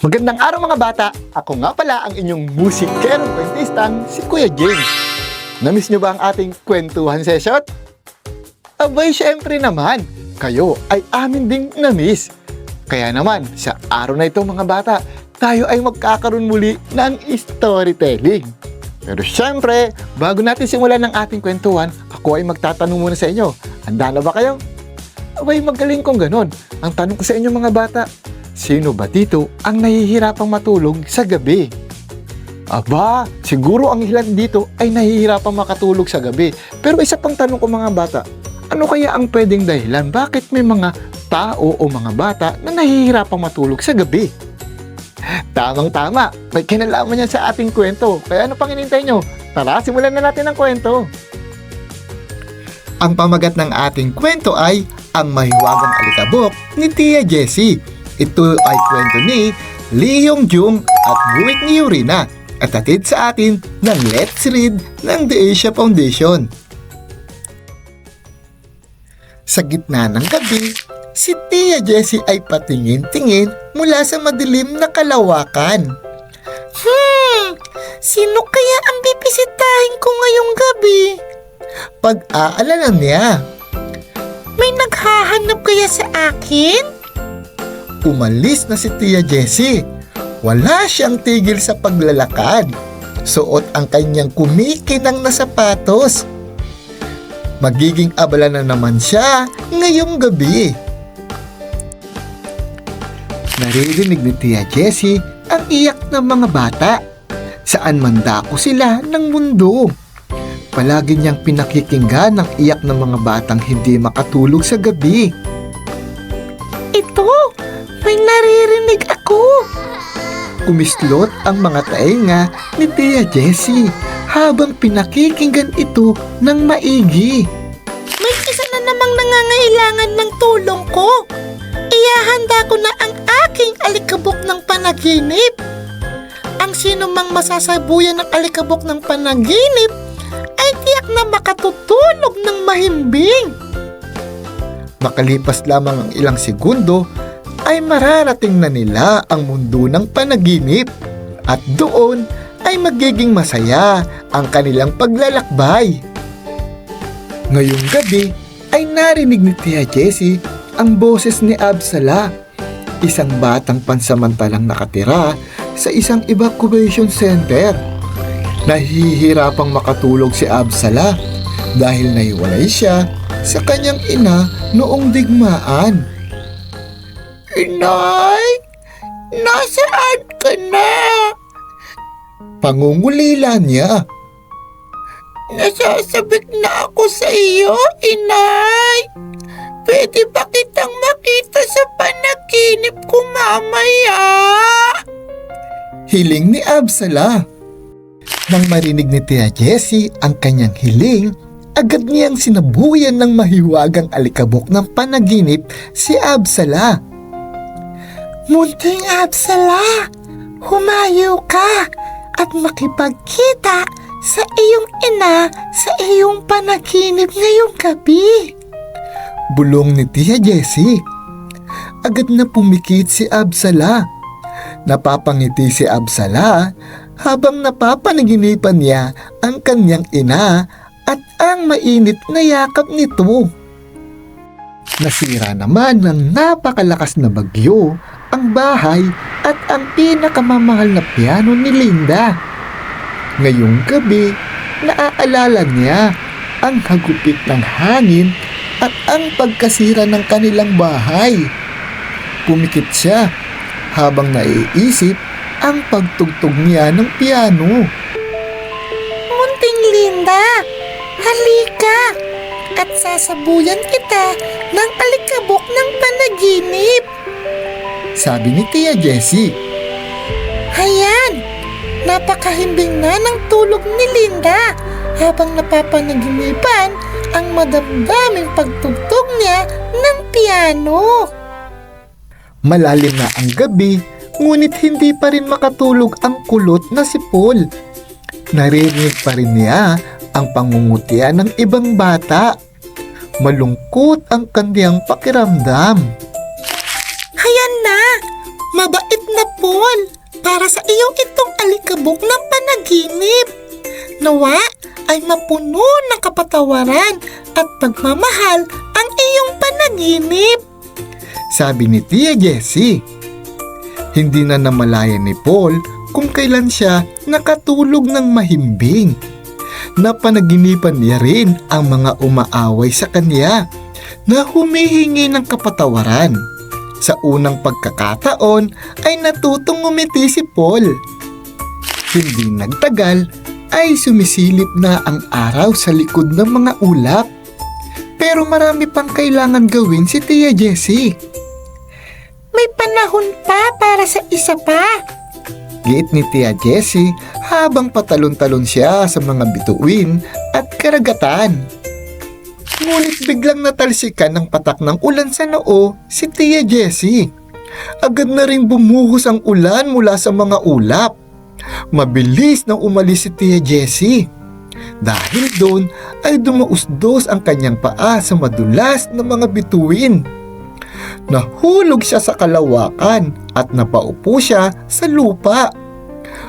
Magandang araw mga bata! Ako nga pala ang inyong musikerong kwentistang si Kuya James. Namiss nyo ba ang ating kwentuhan session? Abay, syempre naman, kayo ay amin ding namiss. Kaya naman, sa araw na ito mga bata, tayo ay magkakaroon muli ng storytelling. Pero syempre, bago natin simulan ng ating kwentuhan, ako ay magtatanong muna sa inyo. Handa na ba kayo? Abay, magaling kong ganon. Ang tanong ko sa inyo mga bata, sino ba dito ang nahihirapang matulog sa gabi? Aba, siguro ang ilan dito ay nahihirapang makatulog sa gabi. Pero isa pang tanong ko mga bata, ano kaya ang pwedeng dahilan? Bakit may mga tao o mga bata na nahihirapang matulog sa gabi? Tamang-tama, may kinalaman yan sa ating kwento. Kaya ano pang inintay nyo? Tara, simulan na natin ang kwento. Ang pamagat ng ating kwento ay Ang Mahiwagang Alikabok ni Tia Jessie. Ito ay kwento ni Lee Yong Jung at buwit ni Yurina at atid sa atin ng Let's Read ng The Asia Foundation. Sa gitna ng gabi, si Tia Jessie ay patingin-tingin mula sa madilim na kalawakan. Hmm, sino kaya ang bibisitahin ko ngayong gabi? Pag-aalala niya. May naghahanap kaya sa akin? Umalis na si Tia Jessie. Wala siyang tigil sa paglalakad. Suot ang kanyang kumikinang na sapatos. Magiging abala na naman siya ngayong gabi. Naririnig ni Tia Jessie ang iyak ng mga bata. Saan man dako sila ng mundo. Palagi niyang pinakikinggan ang iyak ng mga batang hindi makatulog sa gabi. Kumislot ang mga tainga ni Tia Jessie habang pinakikinggan ito ng maigi. May isa na namang nangangailangan ng tulong ko. Iyahanda ko na ang aking alikabok ng panaginip. Ang sino mang masasabuyan ng alikabok ng panaginip ay tiyak na makatutulog ng mahimbing. Makalipas lamang ang ilang segundo, ay mararating na nila ang mundo ng panaginip. At doon ay magiging masaya ang kanilang paglalakbay. Ngayong gabi ay narinig ni Tia Jessie ang boses ni Absala, isang batang pansamantalang nakatira sa isang evacuation center. Nahihirapang makatulog si Absala dahil nahiwalay siya sa kanyang ina noong digmaan. Inay, nasaan ka na? Pangungulila niya. Nasasabik na ako sa iyo, inay. Pwede ba kitang makita sa panaginip ko mamaya? Hiling ni Absala. Nang marinig ni Tia Jessie ang kanyang hiling, agad niyang sinabuyan ng mahiwagang alikabok ng panaginip si Absala. Munting Absala, humayo ka at makipagkita sa iyong ina sa iyong panaginip ngayong gabi. Bulong ni Tia Jessie. Agad na pumikit si Absala. Napapangiti si Absala habang napapanaginipan niya ang kanyang ina at ang mainit na yakap nito. Nasira naman ng napakalakas na bagyo ang bahay at ang pinakamamahal na piano ni Linda. Ngayong gabi, naaalala niya ang hagupit ng hangin at ang pagkasira ng kanilang bahay. Pumikit siya habang naiisip ang pagtugtog niya ng piano. Munting Linda, halika at sasabuyan kita ng alikabok ng panaginip. Sabi ni Tia Jessie. Hayan, napakahimbing na ng tulog ni Linda habang napapanaginipan ang madamdaming pagtugtog niya ng piano. Malalim na ang gabi, ngunit hindi pa rin makatulog ang kulot na si Paul. Naririnig pa rin niya ang pangungutya ng ibang bata. Malungkot ang kanyang pakiramdam. Mabait na Paul, para sa iyo itong alikabok ng panaginip. Nawa ay mapuno ng kapatawaran at pagmamahal ang iyong panaginip. Sabi ni Tia Jessie. Hindi na namalayan ni Paul kung kailan siya nakatulog ng mahimbing. Napanaginipan niya rin ang mga umaaway sa kanya na humihingi ng kapatawaran. Sa unang pagkakataon ay natutong ngumiti si Paul. Hindi nagtagal ay sumisilip na ang araw sa likod ng mga ulap. Pero marami pang kailangan gawin si Tia Jessie. May panahon pa para sa isa pa. Giit ni Tia Jessie habang patalon-talon siya sa mga bituin at karagatan. Ngunit biglang natalsikan ng patak ng ulan sa noo si Tia Jessie. Agad na rin bumuhos ang ulan mula sa mga ulap. Mabilis nang umalis si Tia Jessie. Dahil doon ay dumausdos ang kanyang paa sa madulas na mga bituin. Nahulog siya sa kalawakan at napaupo siya sa lupa.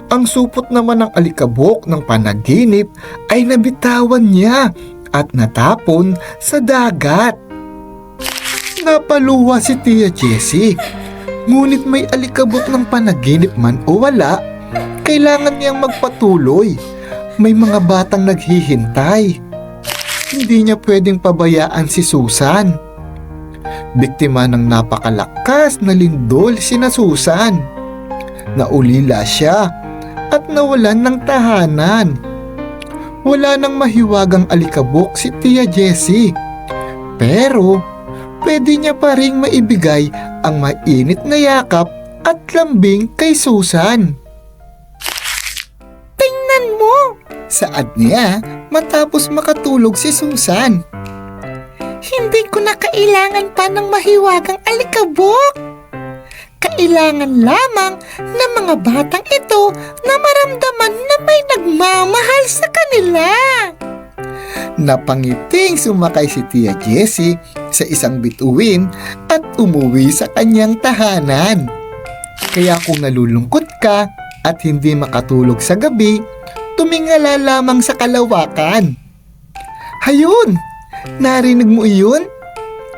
Ang supot naman ng alikabok ng panaginip ay nabitawan niya at natapon sa dagat. Napaluwa si Tia Jessie. Ngunit may alikabok ng panaginip man o wala, kailangan niyang magpatuloy. May mga batang naghihintay. Hindi niya pwedeng pabayaan si Susan. Biktima ng napakalakas na lindol si na Susan. Naulila siya at nawalan ng tahanan. Wala nang mahiwagang alikabok si Tia Jessie. Pero pwede niya pa ring maibigay ang mainit na yakap at lambing kay Susan. Tingnan mo, Saad niya matapos makatulog si Susan. hindi ko na kailangan pa ng mahiwagang alikabok. Kailangan lamang ng mga batang ito na maramdaman na may nagmamahal sa kanila. Napangiting sumakay si Tia Jessie sa isang bituin at umuwi sa kanyang tahanan. Kaya kung nalulungkot ka at hindi makatulog sa gabi, tumingala lamang sa kalawakan. Hayun! Narinig mo iyon?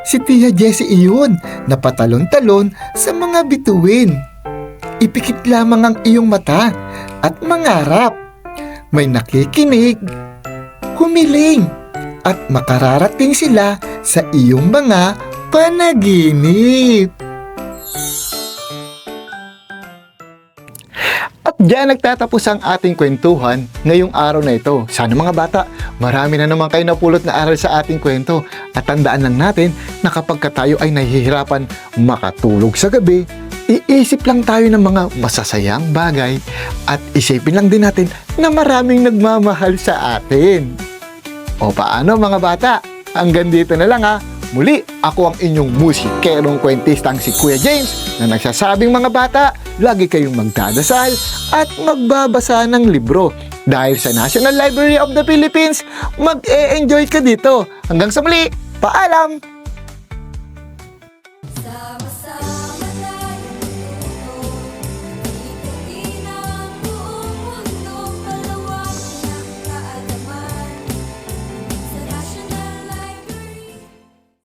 Si Tia Jessie iyon na patalon-talon sa mga bituin. Ipikit lamang ang iyong mata at mangarap. May nakikinig, humiling, at makararating sila sa iyong mga panaginip. At diyan nagtatapos ang ating kwentuhan ngayong araw na ito. Sana mga bata, marami na naman kayo napulot na aral sa ating kwento. At tandaan lang natin na kapag ka tayo ay nahihirapan makatulog sa gabi, iisip lang tayo ng mga masasayang bagay at isipin lang din natin na maraming nagmamahal sa atin. O paano mga bata? Hanggang dito na lang ha. Muli, ako ang inyong musikerong kwentistang si Kuya James na nagsasabing mga bata, lagi kayong magdadasal at magbabasa ng libro. Dahil sa National Library of the Philippines, mag-e-enjoy ka dito. Hanggang sa muli, paalam!